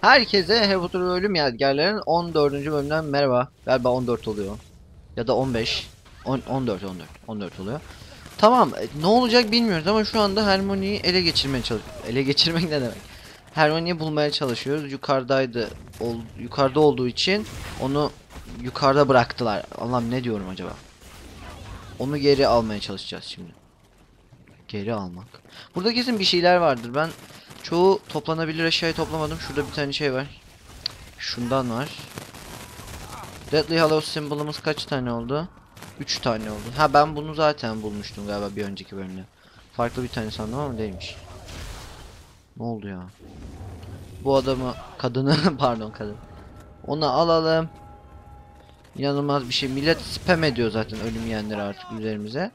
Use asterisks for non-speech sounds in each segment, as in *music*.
Herkese ve Ölüm Yadigarları'nın 14. bölümünden merhaba. Galiba 14 oluyor. Ya da 15. On- 14 14 14 oluyor. Tamam e, ne olacak bilmiyoruz ama şu anda Hermione'yi ele geçirmeye çalışıyoruz. Ele geçirmek ne demek? Hermione'yi bulmaya çalışıyoruz. Yukarıdaydı. Ol, yukarıda olduğu için onu yukarıda bıraktılar. Allah'ım ne diyorum acaba? Onu geri almaya çalışacağız şimdi. Geri almak. Burada kesin bir şeyler vardır. Ben çoğu toplanabilir eşyayı toplamadım. Şurada bir tane şey var. Şundan var. Deadly Hallows simbolumuz kaç tane oldu? 3 tane oldu. Ha ben bunu zaten bulmuştum galiba bir önceki bölümde. Farklı bir tane sandım ama değilmiş. Ne oldu ya? Bu adamı, kadını, *laughs* pardon kadın. Onu alalım. İnanılmaz bir şey. Millet spam ediyor zaten ölüm yiyenleri artık üzerimize.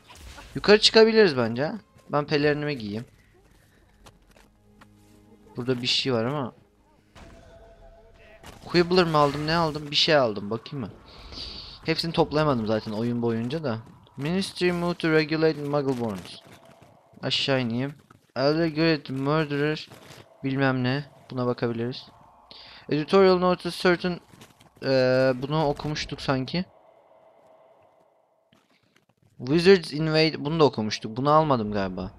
Yukarı çıkabiliriz bence. Ben pelerinimi giyeyim. Burada bir şey var ama. Quibbler mı aldım ne aldım bir şey aldım bakayım mı? Hepsini toplayamadım zaten oyun boyunca da. Ministry moved to regulate Muggleborns. Aşağı ineyim. Alleged murderer bilmem ne. Buna bakabiliriz. Editorial notice certain eee, bunu okumuştuk sanki. Wizards invade bunu da okumuştuk. Bunu almadım galiba.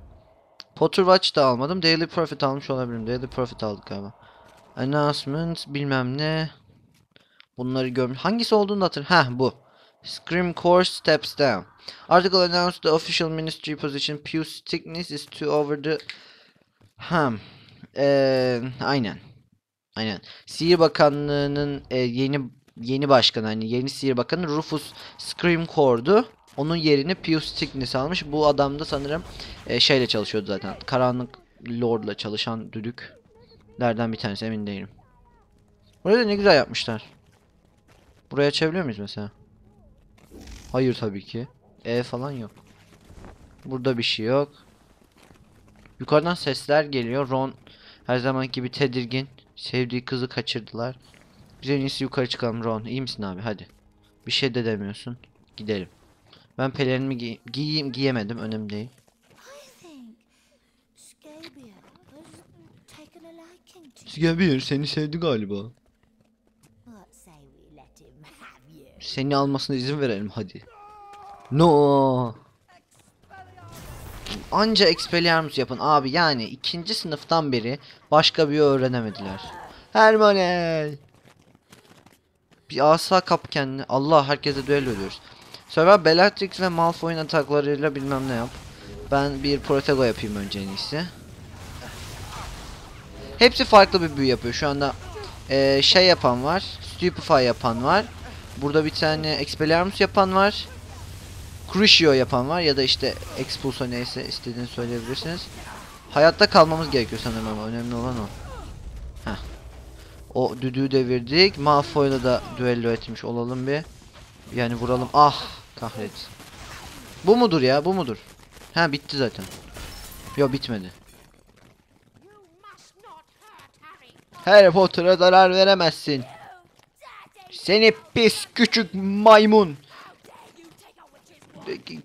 Potter Watch da almadım. Daily Prophet almış olabilirim. Daily Prophet aldık galiba. Announcement bilmem ne. Bunları görmüş. Hangisi olduğunu hatır. Ha bu. Scream Course steps down. Article announced the official ministry position Pew Stickness is to over the... Ham. Eee aynen. Aynen. Sihir Bakanlığı'nın e, yeni yeni başkanı hani yeni Sihir Bakanı Rufus Screamcore'du. Onun yerini Pew Stickness almış. Bu adam da sanırım e, şeyle çalışıyordu zaten. Karanlık Lord'la çalışan düdüklerden bir tanesi emin değilim. Burayı da ne güzel yapmışlar. Buraya açabiliyor muyuz mesela? Hayır tabii ki. E falan yok. Burada bir şey yok. Yukarıdan sesler geliyor. Ron her zaman gibi tedirgin. Sevdiği kızı kaçırdılar. Biz en iyisi yukarı çıkalım Ron. İyi misin abi? Hadi. Bir şey de demiyorsun. Gidelim. Ben pelerinimi giy giyeyim giyemedim. Önemli değil. Sigabir seni sevdi galiba. Seni almasına izin verelim hadi. No. Anca Expelliarmus yapın abi yani ikinci sınıftan beri başka bir öğrenemediler. Hermione. Bir asa kap kendini. Allah herkese düello ediyoruz. Sonra Bellatrix ve Malfoy'un ataklarıyla bilmem ne yap. Ben bir Protego yapayım önce en iyisi. Hepsi farklı bir büyü yapıyor. Şu anda eee, şey yapan var. Stupefy yapan var. Burada bir tane Expelliarmus yapan var. Crucio yapan var ya da işte Expulso neyse istediğini söyleyebilirsiniz. Hayatta kalmamız gerekiyor sanırım ama önemli olan o. Heh. O düdüğü devirdik. Malfoy'la da düello etmiş olalım bir. Yani vuralım. Ah kahret. Bu mudur ya bu mudur? Ha bitti zaten. Yo bitmedi. Harry Potter'a zarar veremezsin. Seni pis küçük maymun.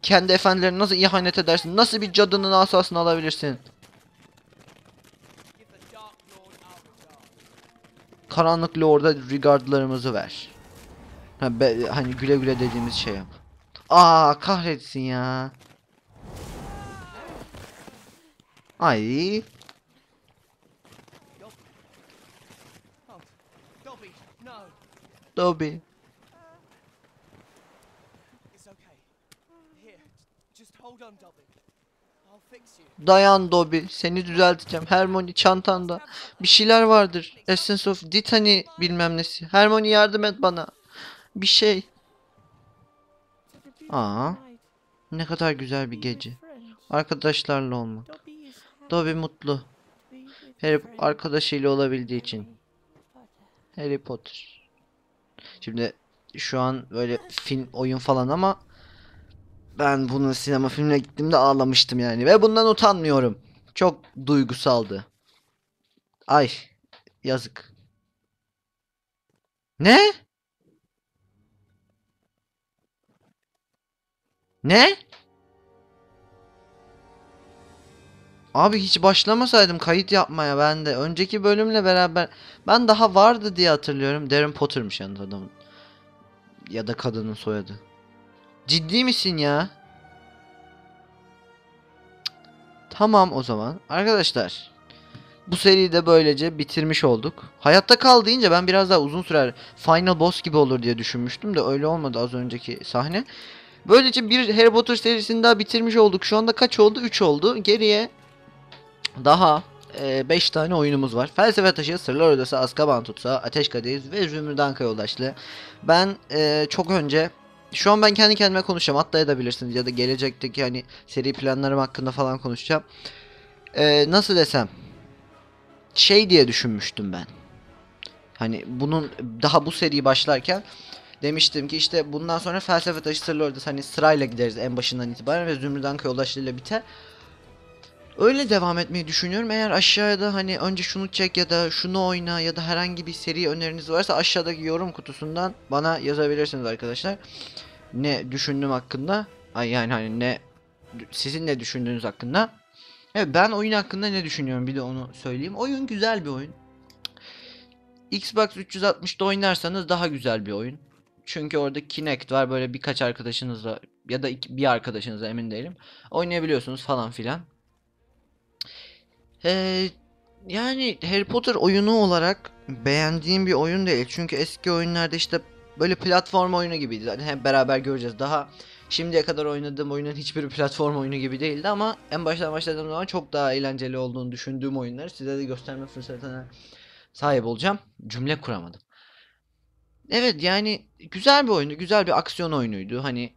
Kendi efendilerine nasıl ihanet edersin? Nasıl bir cadının asasını alabilirsin? Karanlık Lord'a regardlarımızı ver. Ha, be- hani güle güle dediğimiz şey yap. Aa kahretsin ya. Ay. Dobby. Dayan Dobby. Seni düzelteceğim. Hermione çantanda. Bir şeyler vardır. Essence of Ditany bilmem nesi. Hermione yardım et bana. Bir şey. Aa. Ne kadar güzel bir gece. Arkadaşlarla olmak. Dobby mutlu. Harry arkadaşıyla olabildiği için. Harry Potter. Şimdi şu an böyle film oyun falan ama ben bunun sinema filmine gittiğimde ağlamıştım yani ve bundan utanmıyorum. Çok duygusaldı. Ay yazık. Ne? Ne? Abi hiç başlamasaydım kayıt yapmaya ben de. Önceki bölümle beraber ben daha vardı diye hatırlıyorum. Darren Potter'mış yalnız adamın. Ya da kadının soyadı. Ciddi misin ya? Tamam o zaman. Arkadaşlar. Bu seriyi de böylece bitirmiş olduk. Hayatta kal deyince ben biraz daha uzun sürer. Final boss gibi olur diye düşünmüştüm de öyle olmadı az önceki sahne. Böylece bir Harry Potter serisini daha bitirmiş olduk. Şu anda kaç oldu? 3 oldu. Geriye daha 5 tane oyunumuz var. Felsefe Taşı, Sırlar Odası, Azkaban Tutsağı, Ateş Kadehiz ve Zümrüt Anka Yoldaşlığı. Ben e, çok önce şu an ben kendi kendime konuşacağım. Hatta edebilirsiniz ya da gelecekteki hani seri planlarım hakkında falan konuşacağım. E, nasıl desem şey diye düşünmüştüm ben. Hani bunun daha bu seri başlarken demiştim ki işte bundan sonra felsefe taşı sırlı odası hani sırayla gideriz en başından itibaren ve Zümrüt Anka yoldaşlığıyla biter. Öyle devam etmeyi düşünüyorum. Eğer aşağıda hani önce şunu çek ya da şunu oyna ya da herhangi bir seri öneriniz varsa aşağıdaki yorum kutusundan bana yazabilirsiniz arkadaşlar. Ne düşündüğüm hakkında. Ay yani hani ne sizin ne düşündüğünüz hakkında. Evet ben oyun hakkında ne düşünüyorum bir de onu söyleyeyim. Oyun güzel bir oyun. Xbox 360'da oynarsanız daha güzel bir oyun. Çünkü orada Kinect var böyle birkaç arkadaşınızla ya da iki- bir arkadaşınızla emin değilim. Oynayabiliyorsunuz falan filan. Ee, yani Harry Potter oyunu olarak beğendiğim bir oyun değil. Çünkü eski oyunlarda işte böyle platform oyunu gibiydi. Zaten hep beraber göreceğiz. Daha şimdiye kadar oynadığım oyunun hiçbiri platform oyunu gibi değildi ama en baştan başladığım zaman çok daha eğlenceli olduğunu düşündüğüm oyunları size de gösterme fırsatına sahip olacağım. Cümle kuramadım. Evet yani güzel bir oyundu. Güzel bir aksiyon oyunuydu. Hani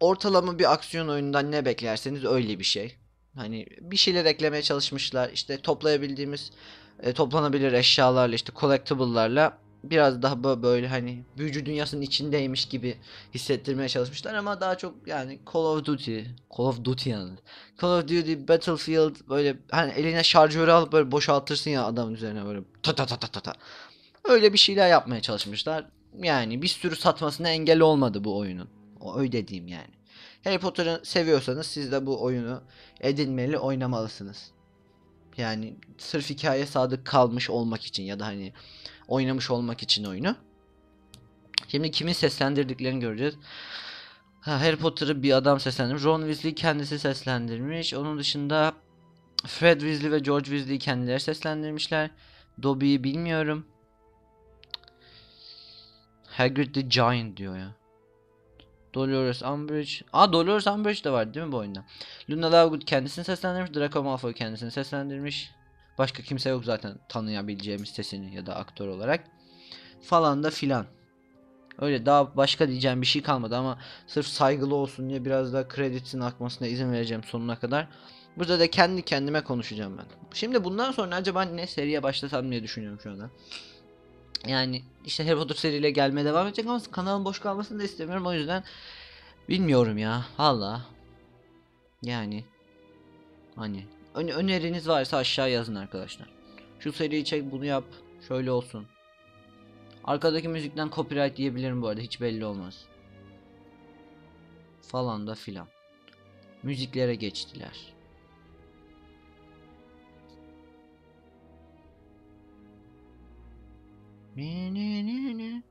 ortalama bir aksiyon oyunundan ne beklerseniz öyle bir şey. Hani bir şeyler eklemeye çalışmışlar. İşte toplayabildiğimiz e, toplanabilir eşyalarla işte collectible'larla biraz daha bö- böyle hani büyücü dünyasının içindeymiş gibi hissettirmeye çalışmışlar ama daha çok yani Call of Duty, Call of Duty yani. Call of Duty, Battlefield böyle hani eline şarjörü alıp böyle boşaltırsın ya adamın üzerine böyle ta ta ta ta ta ta. Öyle bir şeyler yapmaya çalışmışlar. Yani bir sürü satmasına engel olmadı bu oyunun. O öyle diyeyim yani. Harry Potter'ı seviyorsanız siz de bu oyunu edinmeli, oynamalısınız. Yani sırf hikaye sadık kalmış olmak için ya da hani oynamış olmak için oyunu. Şimdi kimin seslendirdiklerini göreceğiz. Ha, Harry Potter'ı bir adam seslendirmiş. Ron Weasley kendisi seslendirmiş. Onun dışında Fred Weasley ve George Weasley kendileri seslendirmişler. Dobby'yi bilmiyorum. Hagrid the Giant diyor ya. Dolores Umbridge. Aa Dolores Umbridge de var değil mi bu oyunda? Luna Lovegood kendisini seslendirmiş. Draco Malfoy kendisini seslendirmiş. Başka kimse yok zaten tanıyabileceğimiz sesini ya da aktör olarak. Falan da filan. Öyle daha başka diyeceğim bir şey kalmadı ama sırf saygılı olsun diye biraz daha kreditin akmasına izin vereceğim sonuna kadar. Burada da kendi kendime konuşacağım ben. Şimdi bundan sonra acaba ne seriye başlasam diye düşünüyorum şu anda. Yani işte Harry Potter seriyle gelmeye devam edecek ama kanalın boş kalmasını da istemiyorum o yüzden bilmiyorum ya valla. Yani hani ön- öneriniz varsa aşağı yazın arkadaşlar. Şu seriyi çek bunu yap şöyle olsun. Arkadaki müzikten copyright diyebilirim bu arada hiç belli olmaz. Falan da filan. Müziklere geçtiler. Ne ne ne ne.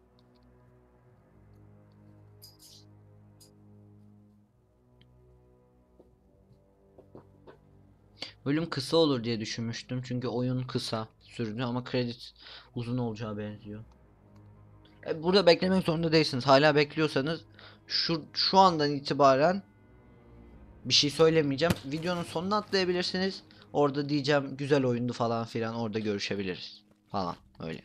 Bölüm kısa olur diye düşünmüştüm çünkü oyun kısa sürdü ama kredi uzun olacağı benziyor. E, burada beklemek zorunda değilsiniz. Hala bekliyorsanız şu şu andan itibaren bir şey söylemeyeceğim. Videonun sonuna atlayabilirsiniz. Orada diyeceğim güzel oyundu falan filan orada görüşebiliriz falan öyle.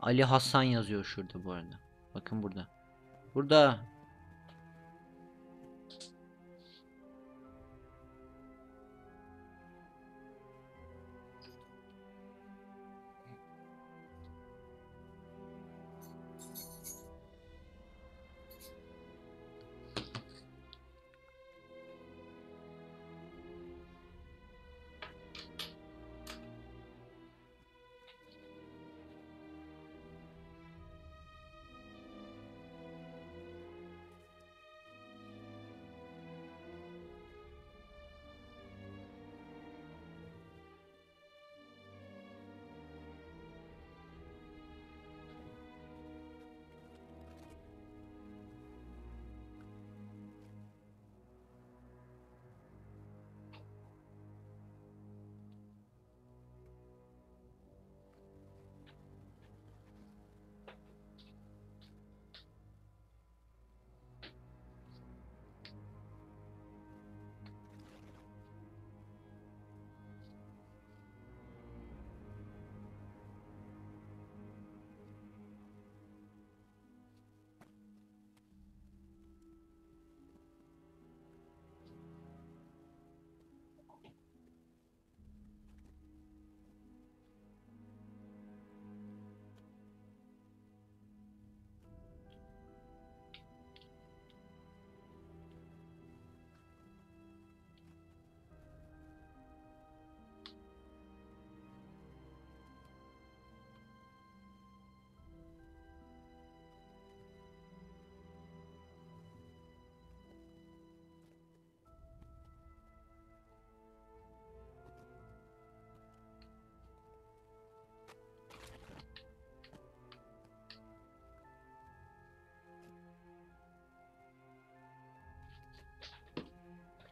Ali Hasan yazıyor şurada bu arada. Bakın burada. Burada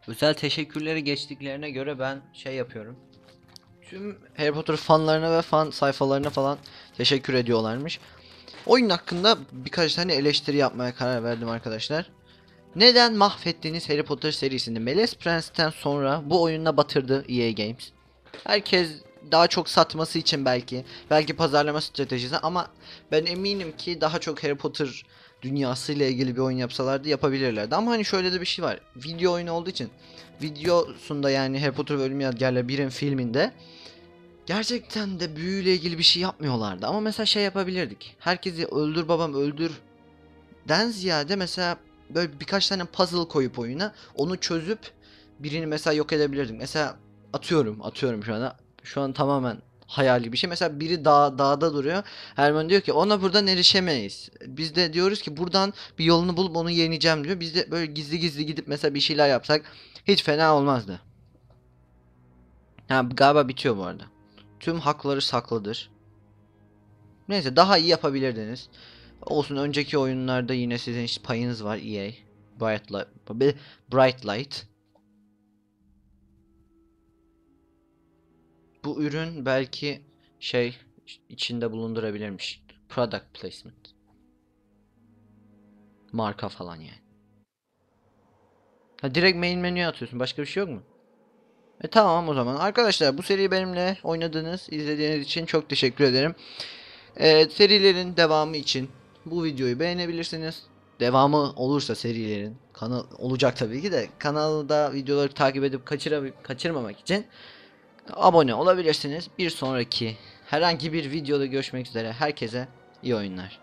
Özel teşekkürleri geçtiklerine göre ben şey yapıyorum. Tüm Harry Potter fanlarına ve fan sayfalarına falan teşekkür ediyorlarmış. Oyun hakkında birkaç tane eleştiri yapmaya karar verdim arkadaşlar. Neden mahvettiğiniz Harry Potter serisini Melez Prens'ten sonra bu oyunla batırdı EA Games? Herkes daha çok satması için belki, belki pazarlama stratejisi ama ben eminim ki daha çok Harry Potter dünyasıyla ilgili bir oyun yapsalardı yapabilirlerdi. Ama hani şöyle de bir şey var. Video oyunu olduğu için videosunda yani Harry Potter ve Ölüm Yadigarları 1'in filminde gerçekten de büyüyle ilgili bir şey yapmıyorlardı. Ama mesela şey yapabilirdik. Herkesi öldür babam öldür den ziyade mesela böyle birkaç tane puzzle koyup oyuna onu çözüp birini mesela yok edebilirdik. Mesela atıyorum atıyorum şu anda. Şu an tamamen hayali bir şey. Mesela biri dağ, dağda duruyor. Hermione diyor ki ona buradan erişemeyiz. Biz de diyoruz ki buradan bir yolunu bulup onu yeneceğim diyor. Biz de böyle gizli gizli gidip mesela bir şeyler yapsak hiç fena olmazdı. Ha galiba bitiyor bu arada. Tüm hakları saklıdır. Neyse daha iyi yapabilirdiniz. Olsun önceki oyunlarda yine sizin payınız var EA. Bright Light. Bright Light. Bu ürün belki şey içinde bulundurabilirmiş. Product placement. Marka falan yani. Ha direkt main menüye atıyorsun. Başka bir şey yok mu? E tamam o zaman. Arkadaşlar bu seriyi benimle oynadığınız, izlediğiniz için çok teşekkür ederim. Ee, serilerin devamı için bu videoyu beğenebilirsiniz. Devamı olursa serilerin kanal olacak tabii ki de kanalda videoları takip edip kaçıra kaçırmamak için abone olabilirsiniz. Bir sonraki herhangi bir videoda görüşmek üzere. Herkese iyi oyunlar.